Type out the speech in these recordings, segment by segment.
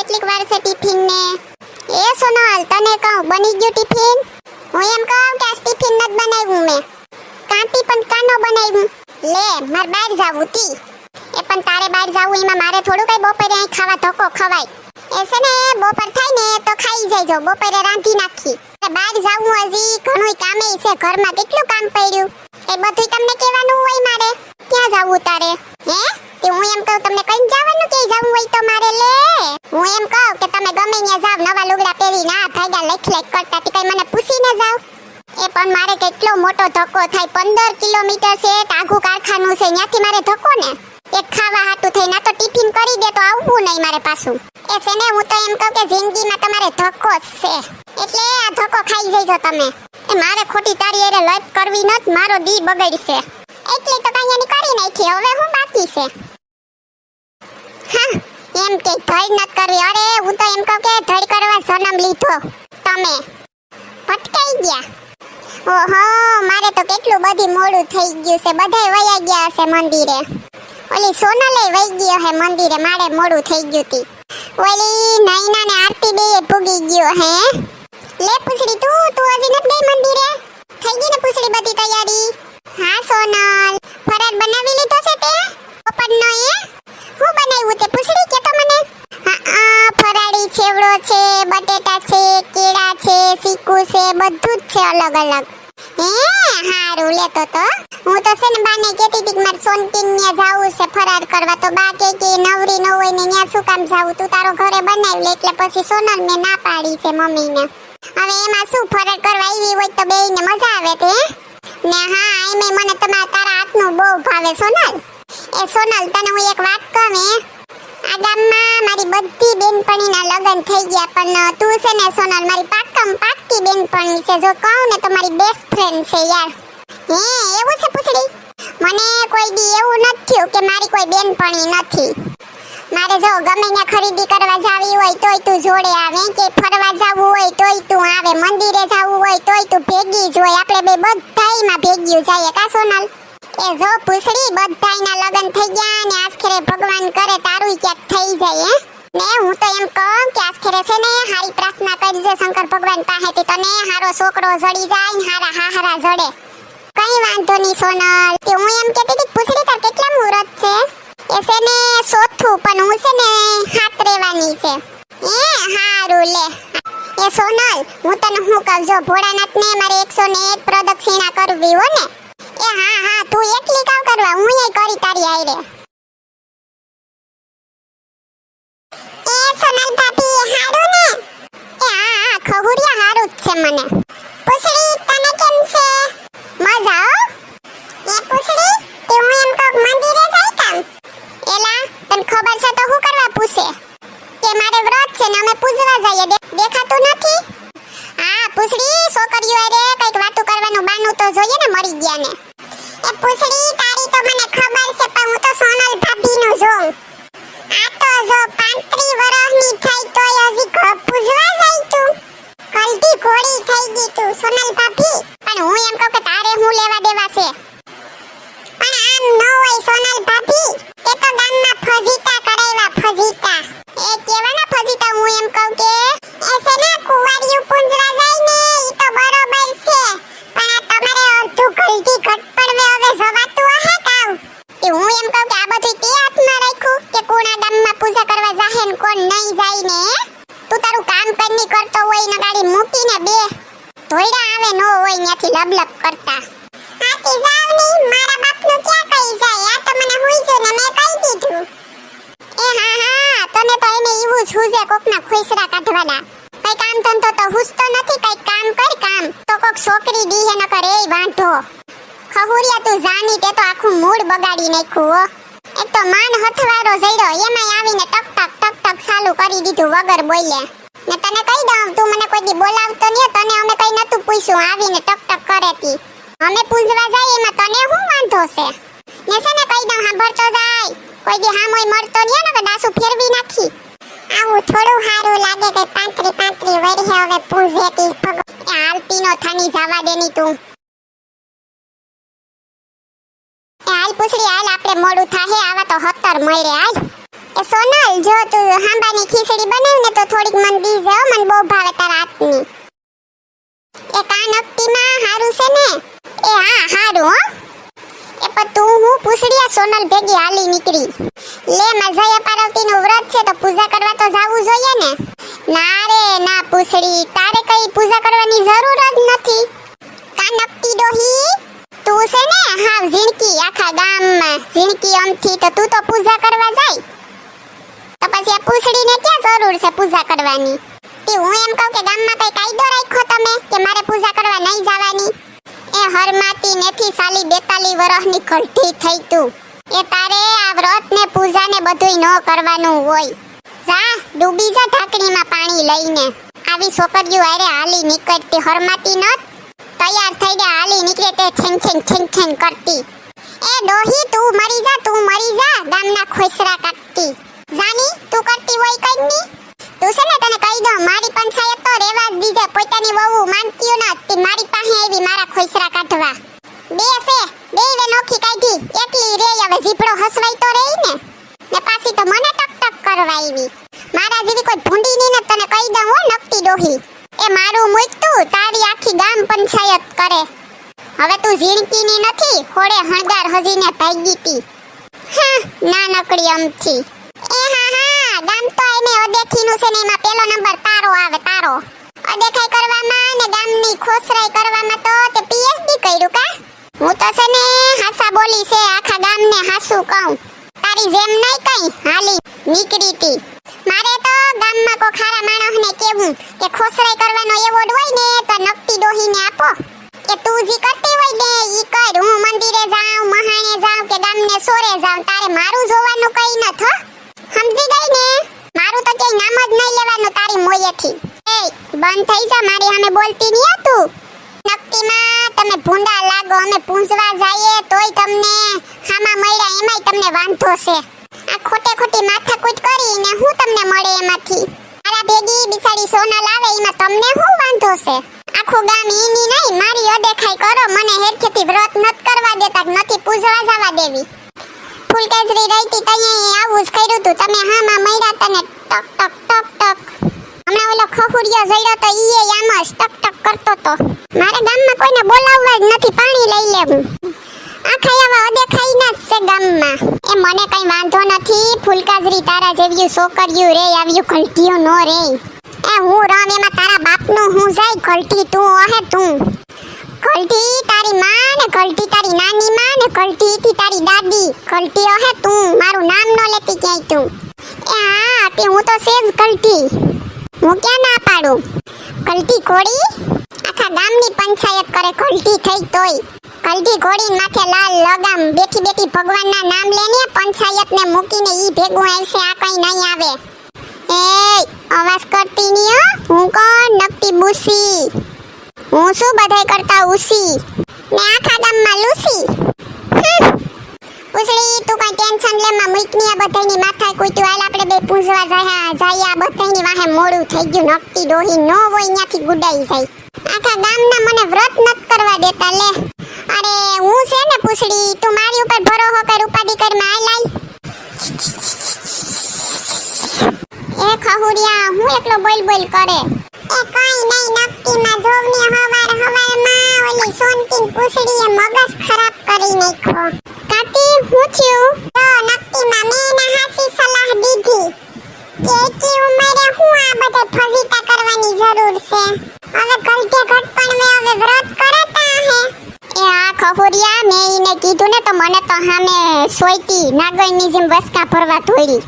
કેટલીક વાર છે ટિફિન ને એ સોનલ તને કહું, બની ગયું ટિફિન? હું એમ કહું કે આ ટિફિન ન બનાવ્યું મેં. કાંટી પણ કાનો બનાવ્યું? લે, માર બહાર જાવું તી. એ પણ તારે બહાર જાવું, એમાં મારે થોડું કઈ બપોરે અહીં ખાવા ધક્કો ખવાય. એ છે ને, બપોર થાય ને, તો ખાઈ જઈજો બપોરે રાંધી નાખી. બહાર જાવું હજી ઘણું કામે છે, ઘરમાં કેટલું કામ પડ્યું? એ બધું તમને કહેવાનું હોય મારે? એમ કહું કે તમે ગમે ત્યાં જાવ, નવા લુગડા પહેરી ના ભાગ્યા લેખ લેખ કરતા તે કઈ મને પૂછીને જાવ? એ પણ મારે કેટલો મોટો ધક્કો થાય. પંદર કિલોમીટર છે ટાઘુ કારખાનું છે, ત્યાંથી મારે ધક્કો ને? એક ખાવા હાટું થઈ ના તો ટિફિન કરી દે, તો આવવું નહીં મારે પાછું. એ છે ને, હું તો એમ કહું કે જિંદગીમાં તમારે ધક્કો જ છે. એટલે આ ધક્કો ખાઈ જઈજો તમે. એ મારે ખોટી તારી એરે લપ કરવી નત, મારો દી બગડશે. એટલે તો કઈ એની કરી નાખી, હવે હું બાકી છે. હા એમ કે ધડ ન કરવી. અરે, હું તો એમ કહું કે ધડ કરવા સનમ લીધો. તમે ભટકાઈ ગયા. ઓહો, મારે તો કેટલું બધી મોડું થઈ ગયું છે. બધાય વયા ગયા હશે મંદિરે. ઓલી સોનલે વઈ ગયો હે મંદિરે. મારે મોડું થઈ ગયું તી. ઓલી નૈના ને આરતી બે પૂગી ગયો હે. લે પૂછડી, તું તું હજી નથી ગઈ મંદિરે? થઈ ગઈ ને પૂછડી બધી તૈયારી? હા, સોનલ. ફરાર બનાવી લીધો છે તે? બપોરનો એ? હું બનાવ્યું તે પૂછડી? કે આ છેવડો છે, બટેટા છે, કેળા છે ચીકુ છે, બધું જ છે અલગ અલગ. હે, હારું લેતો તો હું તો છે ને બાને કેતી હતી કે મારે સોનકીન ન્યા જાવું છે, ફરાર કરવા. તો બા કે કે નવરી ન ને ન્યા શું કામ જાવું? તું તારો ઘરે બનાવી લે, એટલે પછી સોનલ મેં ના પાડી છે મમ્મીને. હવે એમાં શું ફરાર કરવા આવી હોય તો બેયને મજા આવે તે ને હા એમે મને તમારા તારા હાથનું બહુ ભાવે સોનલ. એ સોનલ, તને હું એક વાત કહું આ ગામમાં મારી બધી બેનપણીના લગ્ન થઈ ગયા, પણ તું છે ને, સોનલ, મારી પાકમ પાકી બેનપણી છે. જો કહું ને, તો મારી બેસ્ટ ફ્રેન્ડ છે યાર. હે, એવું છે પૂછડી? મને કોઈ દી એવું નથી થયું કે મારી કોઈ બેનપણી નથી. મારે જો ગમે ત્યાં ખરીદી કરવા જાવી હોય તોય તું જોડે આવે, કે ફરવા જાવું હોય તોય તું આવે, મંદિરે જાવું હોય તોય તું ભેગી જ હોય. આપણે બે બધાયમાં ભેગ્યું જઈએ, કા સોનલ? એ જો પૂછડી બધાયના લગન થઈ ગયા ને આખરે ભગવાન કરે તારું ક્યાંક થઈ જાય ને હું તો એમ કહું કે આખરે છે ને, હારી પ્રાર્થના કરજે, શંકર ભગવાન પાસેથી તને હારો છોકરો જડી જાય ને હારા હાહરા જડે. કઈ વાંધો નહીં, સોનલ. કે હું એમ કહેતી હતી કે પૂછડી તાર કેટલા મુહૂર્ત છે? એ છે ને ચોથું, પણ હું છે ને હાથ રેવાની છે. એ હારું લે. એ સોનલ, હું તને હું કહું? જો ભોળાનાથ ને મારે એકસો ને એક પ્રદક્ષિણા કરવી હો ને એ હા હા, તું એકલી કામ કરવા, હું એ કરી તારી આઈરે એ સોનલ ભાભી હારું ને? એ હા હા ખહુરિયા હારું જ છે મને. પૂછડી, તને કેમ છે? મજા હો? એ પૂછડી, તે હું એમ કહું, મંદિરે જઈ કામ? એલા, તને ખબર છે તો હું કરવા પૂછે? કે મારે વ્રત છે ને, અમે પૂજવા જઈએ. દેખાતું નથી? હા, પૂછડી, છોકરીઓ અરે કંઈક વાતો કરવાનું બાનું તો જોઈએ ને મરી ગયા ને એ પૂછડી તારી તો મને ખબર છે પણ હું તો સોનલ ભાભીનું જોઉં આ તો જો પાંત્રી વર્ષની થઈ તોય હજી ઘર પૂજવા જાય તું કલટી ઘોડી થઈ ગઈ તું સોનલ ભાભી પણ હું એમ કહું કે તારે હું લેવા દેવા છે પણ આમ ન હોય સોનલ ભાભી તે તો ગામમાં ફજીતા કરાવ્યા ફજીતા એ કેવાના ફજીતા હું એમ કહું કે એ છે ને કુંવારિયું પૂંજવા જાય ને ઈ તો બરોબર છે પણ આ તમારે અડધું ગલતી ઘટપડવે હવે જવાતું હે કાવ એ હું એમ કહું કે આ બધું તે હાથમાં રાખ્યું કે કોના ગામમાં પૂજા કરવા જાહે ને કોણ નહીં જાય ને હે? તું તારું કામ કરની કરતો હોય ને ગાડી મૂકીને બે ધોઈડા આવે નો હોય ત્યાંથી લબલબ કરતા હાથી જાવની મારા બાપનું ક્યાં કઈ જાય આ તો મને હુઈ જો ને મેં કહી દીધું એ હા હા તને તો એને એવું જ કોકના ખોઈસરા કાઢવાના. કઈ કામ ધંધો તો હુસતો નથી, કઈ કામ કર કામ. તો કોક છોકરી દીહે ન કરે એ વાંઢો. ખહુરિયા તું જાની તે તો આખું મૂડ બગાડી નાખ્યું, હો. એક તો માન હથવારો જઈરો એમાંય આવીને ટક ટક ટક ટક ચાલુ કરી દીધું વગર બોલે. ને તને કહી દઉં, તું મને કોઈ દી બોલાવતો નહીં, તને અમે કઈ નતું પૂછ્યું, આવીને ટક ટક કરે તી. અમે પૂજવા જાય એમાં તને શું વાંધો છે? ને છે ને કહી દઉં સાંભળતો જાય. કોઈ દી હામોય મળતો ને કે ફેરવી નાખી. આવું થોડું સારું લાગે કે પાંત્રી પાંત્રી વરી હવે પૂજે તી થાની જવા દેની તું. ખીચડી બનાવ ને તો થોડીક મન હો, મને બહુ ભાવે તારા એ કાન અક્તિમાં હારું છે ને? એ હા, હારું હો. એ તું હું પૂછડી, આ સોનલ ભેગી હાલી નીકળી. લે મજાયા પાર્વતીનું વ્રત છે તો પૂજા કરવા તો જાવું જોઈએ ને? ના રે, ના પૂછડી. તારે કઈ પૂજા કરવાની જરૂર જ નથી. કાનકટી ડોહી? તું છે ને? હાવ ઝીણકી, આખા ગામમાં. ઝીણકી અમથી તો તું તો પૂજા કરવા જાય. તો પછી આ પૂછડીને ક્યાં જરૂર છે પૂજા કરવાની? તે હું એમ કહું કે ગામમાં કઈ કાયદો રાખ્યો તમે કે મારે પૂજા કરવા નહીં જવાની? એ હરમાતી નેથી સાલી બેતાલી વરસની કલઠી થઈ તું. એ તારે આ વ્રત ને પૂજા ને બધુંય ન કરવાનું હોય. જા, ડૂબી જા ઢાંકણીમાં પાણી લઈને. આવી છોકરીઓ હારે હાલી નીકળતી, હરમાતી ન તૈયાર થઈ ગયા હાલી નીકળે તે છેન છેન છેન છેન કરતી. એ ડોહી, તું મરી જા, તું મરી જા, ગામના ખોસરા કાઢતી જાની, તું કરતી હોય કઈ ની? તું છે ને તને કહી દઉં, મારી પંચાયત તો રેવા જ દીધે, પોતાની વહુ માનતી નથી મારી પાસે આવી મારા ખોસરા કાઢવા. બે છે બે નોખી કાઢી, એકલી રે હવે ઝીપડો હસવાઈ તો રહી ને. ને પાછી તો મને ટક ટક કરવા મારા જેવી કોઈ ભૂંડી ની ને તને કહી દઉં હો નકતી ડોહી. એ મારું મૂકતું, તારી આખી ગામ પંચાયત કરે. હવે તું ઝીણકીની નથી હોડે હણગાર હજીને ભાગી તી. હા, ના નકડી અમથી. એ હા હા, ગામ તો એને અદેખીનું છે ને, એમાં પેલો નંબર તારો આવે, તારો. અદેખાઈ કરવામાં ને ગામની ખોસરાઈ કરવામાં તો તે પીએચડી કર્યું કા? હું તો છે ને હાસા બોલી છે, આખા ગામને હાસુ કહું. તારી જેમ નહીં કઈ, હાલી નીકળી તી. મારે તો ગામમાં કો ખારા માણસને કેવું કે ખોસરાઈ કરવાનો એવોડ હોય ને, તો નકટી ડોહીને આપો. કે તું જી કરતી હોય ને, ઈ કર. હું મંદિરે જાઉં, મહાણે જાઉં, કે ગામને સોરે જાઉં, તારે મારું જોવાનું કઈ ન થ સમજી ગઈ ને? મારું તો ક્યાંય નામ જ નહીં લેવાનું તારી મોયેથી એ, બંધ થઈ જા, મારી સામે બોલતી નહીં, તું. નકટીમાં તમે ભૂંડા લાગો, અમે પૂંજવા જઈએ, તોય તમને હામા મળ્યા, એમાંય તમને વાંધો છે. આ ખોટે ખોટી માથાકૂટ કરીને હું તમને મળે એમાંથી? મારા ભેગી બિચારી સોના લાવે એમાં તમને શું વાંધો છે? આખું ગામ એની નહીં, મારી અદેખાઈ કરો, મને હેરખેથી વ્રત નત કરવા દેતા નથી પૂજવા જવા દેવી. ફૂલકેસરી રહીતી તઈએ આવું જ કર્યું તું, તમે હામાં મળ્યા તને ટક ટક ટક ટક. હમણાં ઓલો ખખુડિયો જડ્યો તો ઈએ આમ ટક ટક કરતો તો. મારે ગામમાં કોઈને બોલાવવા જ નથી, પાણી લઈ લેવું આખા આવા અદેખાઈ ના છે ગામમાં. એ મને કઈ વાંધો નથી, ફૂલકાજરી તારા જેવી છોકરીયું રે આવ્યું કલટીઓ નો રે. એ હું રામ, એમાં તારા બાપનું હું જાય કલટી તું ઓહે તું. કલટી તારી માં ને કલટી તારી નાની માં ને કલટી થી તારી દાદી. કલટી ઓહે તું, મારું નામ નો લેતી ક્યાંય તું. એ હા તે હું તો સેજ કલટી હું ક્યાં ના પાડું? કલટી કોડી આખા ગામની પંચાયત કરે કલટી થઈ તોય. કલટી ઘોડી માથે લાલ લગામ બેઠી બેઠી ભગવાનના નામ લેને પંચાયત ને મૂકીને ઈ ભેગું આવશે આ કઈ નહીં આવે. એ અવાજ કરતી ની હું કોણ? નકટી બુસી. હું શું બધાય કરતા ઉસી? ને આખા ગામમાં લૂસી? તું કઈ ટેન્શન લે માં મૂકની આ બધાયની માથા કૂટ્યું. હાલ આપણે બે પૂંજવા જાય જાય આ બધાયની વાહે મોડું થઈ ગયું. નકટી ડોહી નો હોય ત્યાંથી ગુડાઈ જાય. આખા ગામના મને વ્રત નત કરવા દેતા, લે. અરે, હું છે ને પૂછડી? તું મારી ઉપર ભરોસો કર, ઉપાધિ કર, માં લાઈ એ ખહુરિયા હું એકલો બોલ બોલ કરે? એ કઈ નહીં માં જોવની હવાર હવારમાં ઓલી સોનતીન પૂછડીએ મગજ ખરાબ કરી નાખ્યો. કાકી, હું એકી ઉંમરે હું આ બધે ફજીતા કરવાની જરૂર છે હવે ઘરકે ઘટપણ મે હવે વ્રત કરતા હે એ આ ખહુરિયા મેં ઈને કીધું ને તો મને તો હામે સોઈતી નાગણની જેમ વસકા ભરવા ધોડી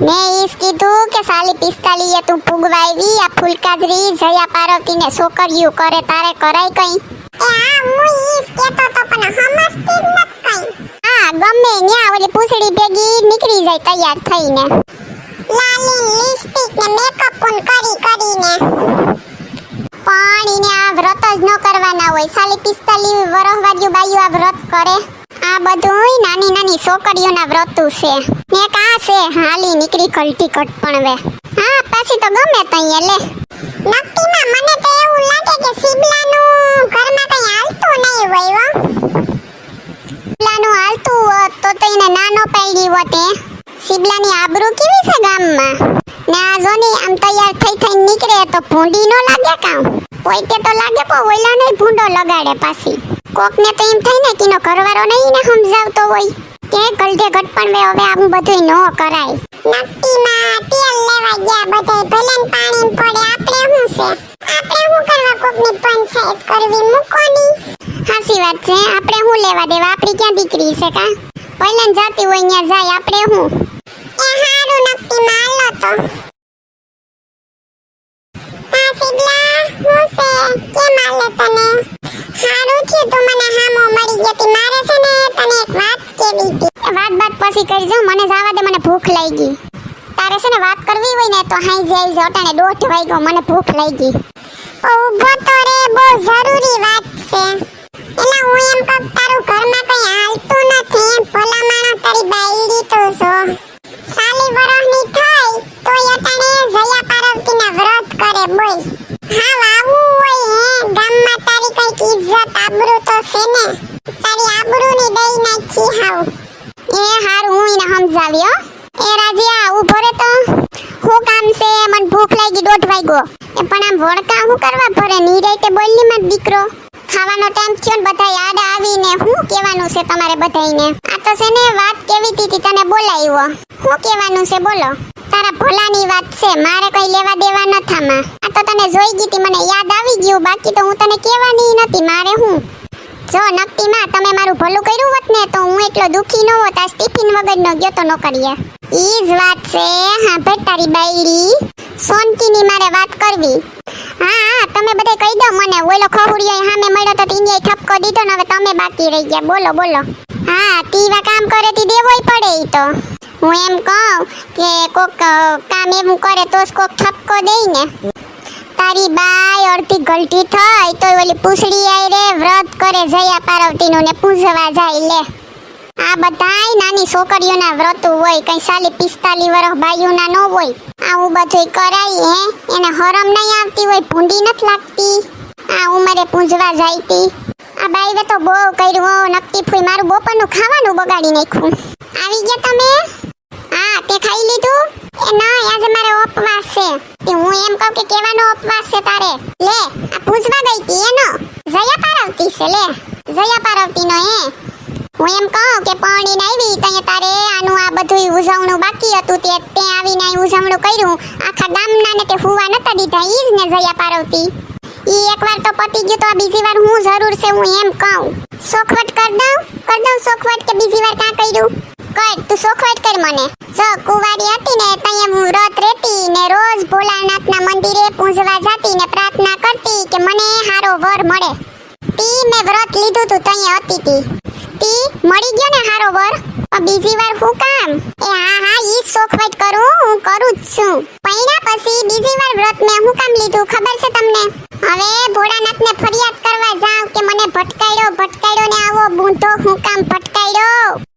મેં ઈસ કીધું કે સાલી પિસ્તાલીએ તું પુગવા આવી આ ફૂલકાજરી જયા પાર્વતીને છોકરીયું કરે તારે કરાય કઈ એ હા હું ઈસ કેતો તો પણ સમજતી જ નત કઈ હા ગમે ન્યા ઓલી પૂછડી ભેગી નીકળી જાય તૈયાર થઈને લાલી લિપસ્ટિક ને મેકઅપ પણ કરી કરીને. પણ એને આ વ્રત જ ન કરવાના હોય. સાલી પિસ્તાલી વરહ બાયું આ વ્રત કરે. આ બધું નાની નાની છોકરીઓના વ્રતું છે. ને કા છે, હાલી નીકળી કલટી કટ પણ વે હા, પાછી તો ગમે તઈએ લે. નક્કીમાં મને તો એવું લાગે કે સિબલાનું ઘરમાં કઈ હાલતું નહીં હોય, હો. સિબલાનું હાલતું હોત તો તેને નાનો પાડી હોત શિબલાની આબરૂ કેવી છે ગામમાં? ને આ જોની આમ તૈયાર થઈ થઈ નીકળે તો ભૂંડી નો લાગે કામ? પોઈતે તો લાગે પણ ઓઈલા નહીં ભૂંડો લગાડે પાછી. કોકને તો એમ થઈ ને કીનો એનો નહીં ને સમજાવતો હોય. કે ગલઢે ઘટપણ વે હવે આમ બધું નો કરાય. નક્કીમાં તેલ લેવા ગયા બધે ભલે પાણી પડે આપણે શું છે? આપણે શું કરવા કોકની પંચાયત કરવી? મૂકોની હાસી વાત છે આપણે શું લેવા દેવા? આપણી ક્યાં દીકરી છે કા? પહેલા ને જાતી હોય ત્યાં જાય આપણે શું? એ હારું નક્કી માલો તો હા હું છે કેમ આલે તને હારું થયું તું મને હામો મળી ગયો મારે છે ને તને એક વાત કેવી હતી વાત બાત પછી કરજો મને જવા દે મને ભૂખ લાગી. તારે છે ને વાત કરવી હોય ને તો હાઈ જાય જો દોઢ વાગ્યો મને ભૂખ લાગી. ઊભો તો રે બહુ જરૂરી વાત છે. એલા હું એમ કહું તારું ઘરમાં કઈ હાલતું નથી એમ ભલા માણસ તારી બાયડી તો છો સાલી વરહની થઈ તોય અટાણે જયા પાર્વતીના વ્રત કરે બોલ હા વાવું હોય હે ગામમાં તારી કંઈક ઇજ્જત આબરૂ તો છે ને તારી આબરૂની દઈ નાખી હાવ એ હારું હું એને સમજાવ્યો એ રાજીયા ઊભો રે તો હું કામ છે મને ભૂખ લાગી દોઢ વાગ્યો એ પણ આમ વળકા હું કરવા ભરે નીરાઈતે બોલની માં દીકરો. ખાવાનો ટાઈમ થયો ને બધા યાદ આવીને હું કહેવાનું છે તમારે બધાને આ તો છે ને વાત કેવી હતી તને બોલાવ્યો. હું કહેવાનું છે બોલો. તારા ભલાની વાત છે, મારે કઈ લેવા દેવા નથા માં આ તો તને જોઈ ગઈ હતી મને યાદ આવી ગયું. બાકી તો હું તને કહેવાની નથી મારે હું? જો નક્કીમાં તમે મારું ભલું કર્યું હોત ને, તો હું એટલો દુખી ન હોત, આ ટિફિન વગરનો ગયો તો નોકરીએ. ઈ જ વાત છે, હા ભાઈ તારી બાયડી. સોનકીની મારે વાત કરવી. તમે બધે કહી દો મને. ઓલો ખહુડિયો સામે મળ્યો તો ટીંગે ઠપકો દીધો ને હવે તમે બાકી રહી ગયા. બોલો બોલો. હા તીવા કામ કરે તી દેવોય પડે ઈ તો. હું એમ કહું કે કોક કામ એવું કરે તો જ કોક ઠપકો દેઈ ને. તારી બાય અડધી ગલટી થઈ તો ઓલી પૂછડી આઈ રે વ્રત કરે જયા પાર્વતીનું ને પૂજવા જાય લે. આ બધાય નાની છોકરીઓના વ્રત હોય, કઈ સાલી પિસ્તાલી વર્ષ બાયુના ન હોય. આવું બધું કરાય, હે? એને હરમ નહીં આવતી હોય, ભૂંડી નથી લાગતી. આ ઉંમરે જાય જાયતી. આ બાઈએ તો બહુ કર્યું નક્કી ફૂઈ મારું બપોરનું ખાવાનું બગાડી નાખ્યું. આવી ગયા તમે? હા, તે ખાઈ લીધું? એ ના આજે મારે ઉપવાસ છે. તે હું એમ કહું કે કેવાનો ઉપવાસ છે તારે? લે, આ પૂંજવા ગઈ તી એનો. જયા પારવતી છે, લે. જયા પાર્વતીનો એ હું? એમ કહું કે પરણીને આવી તઈએ તારે આનું આ બધું ઉજવણું બાકી હતું તે તે આવીને અહીં ઉજવણું કર્યું. આખા ગામના ને તે ફુવા નતા દીધા, ઈ જ ને જયા પારવતી. ઈ એકવાર તો પતી ગયું તો આ બીજી વાર હું જરૂર છે, હું એમ કહું. સોખવટ કર દઉં કર દઉં સોખવટ કે બીજી વાર કાં કર્યું? કર, તું સોખવટ કર મને. જો કુંવારી હતી ને તઈએ હું વ્રત રહેતી ને રોજ ભોલાનાથના મંદિરે પૂજવા જતી ને પ્રાર્થના કરતી કે મને હારો વર મળે. તી મેં વ્રત લીધું તું ત્યાં હતી તી. તી મળી ગયો ને હારો વર. બીજી વાર હું કામ? એ હા હા, ઈ સોખવટ કરું, હું કરું જ છું. પૈણા પછી બીજી વાર વ્રત મેં હું કામ લીધું, ખબર છે તમને? હવે ભોળાનાથને ફરિયાદ કરવા જાવ કે મને ભટકાડ્યો ભટકાડ્યો ને આવો, બૂંધો હું કામ ભટકાડ્યો